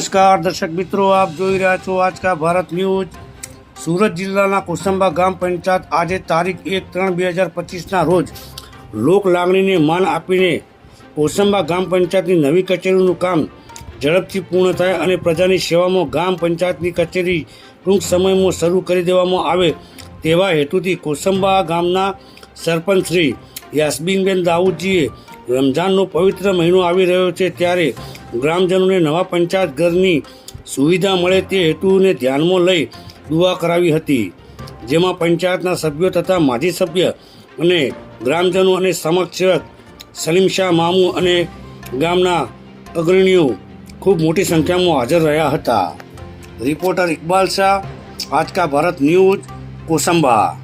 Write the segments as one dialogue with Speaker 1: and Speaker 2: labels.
Speaker 1: નમસ્કાર, દર્શક મિત્રો, આપ જોઈ રહ્યા છો આજ કા ભારત ન્યૂઝ. સુરત જિલ્લાના કોસંબા ગામ પંચાયત આજે તારીખ એક ત્રણ બે હજાર પચીસના રોજ લોક લાગણીને માન આપીને કોસંબા ગામ પંચાયતની નવી કચેરીનું કામ ઝડપથી પૂર્ણ થાય અને પ્રજાની સેવામાં ગામ પંચાયતની કચેરી ટૂંક સમયમાં શરૂ કરી દેવામાં આવે તેવા હેતુથી કોસંબા ગામના સરપંચ શ્રી યાસબીનબેન દાઉદજીએ રમઝાનનો પવિત્ર મહિનો આવી રહ્યો છે. ત્યારે ગ્રામજનોને નવા પંચાયત ઘરની સુવિધા મળે તે હેતુને ધ્યાનમાં લઈ દુઆ કરાવી હતી, જેમાં પંચાયતના સભ્યો તથા માજી સભ્ય અને ગ્રામજનો અને સમક્ષક સલીમ શાહ મામુ અને ગામના અગ્રણીઓ ખૂબ મોટી સંખ્યામાં હાજર રહ્યા હતા રિપોર્ટર ઇકબાલ શાહ આજકા ભારત ન્યૂઝ, કોસંબા.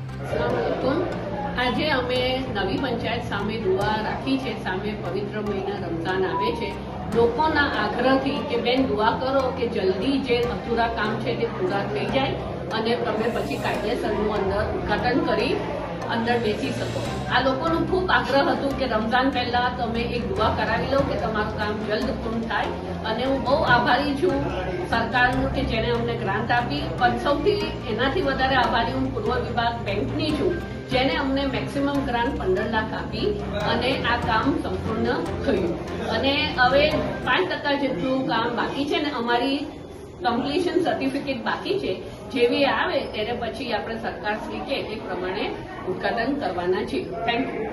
Speaker 2: આજે અમે નવી પંચાયત સામે દુઆ રાખી છે, સામે પવિત્ર મહિના રમઝાન આવે છે. લોકોના આગ્રહથી કે બેન દુઆ કરો કે જલ્દી જે અધૂરા કામ છે તે પૂરા થઈ જાય અને તમે પછી કાયદેસરનું અંદર ઉદ્ઘાટન કરી અંદર બેસી શકો. આ લોકોનું ખૂબ આગ્રહ હતું કે રમઝાન પહેલાં તમે એક દુઆ કરાવી લો કે તમારું કામ જલ્દ પૂર્ણ થાય અને હું બહુ આભારી છું સરકારનું કે જેણે અમને ગ્રાન્ટ આપી. પણ સૌથી એનાથી વધારે આભારી હું પૂર્વ વિભાગ બેંકની છું જેને અમને મેક્સિમમ ગ્રાન્ટ પંદર લાખ આપી અને આ કામ સંપૂર્ણ થયું. અને હવે પાંચ ટકા જેટલું કામ બાકી છે ને અમારી કમ્પ્લીશન સર્ટિફિકેટ બાકી છે જેવી આવે, ત્યારે પછી આપણે સરકાર શ્રી કે એ પ્રમાણે ઉદ્ઘાટન કરવાના છીએ. Thank you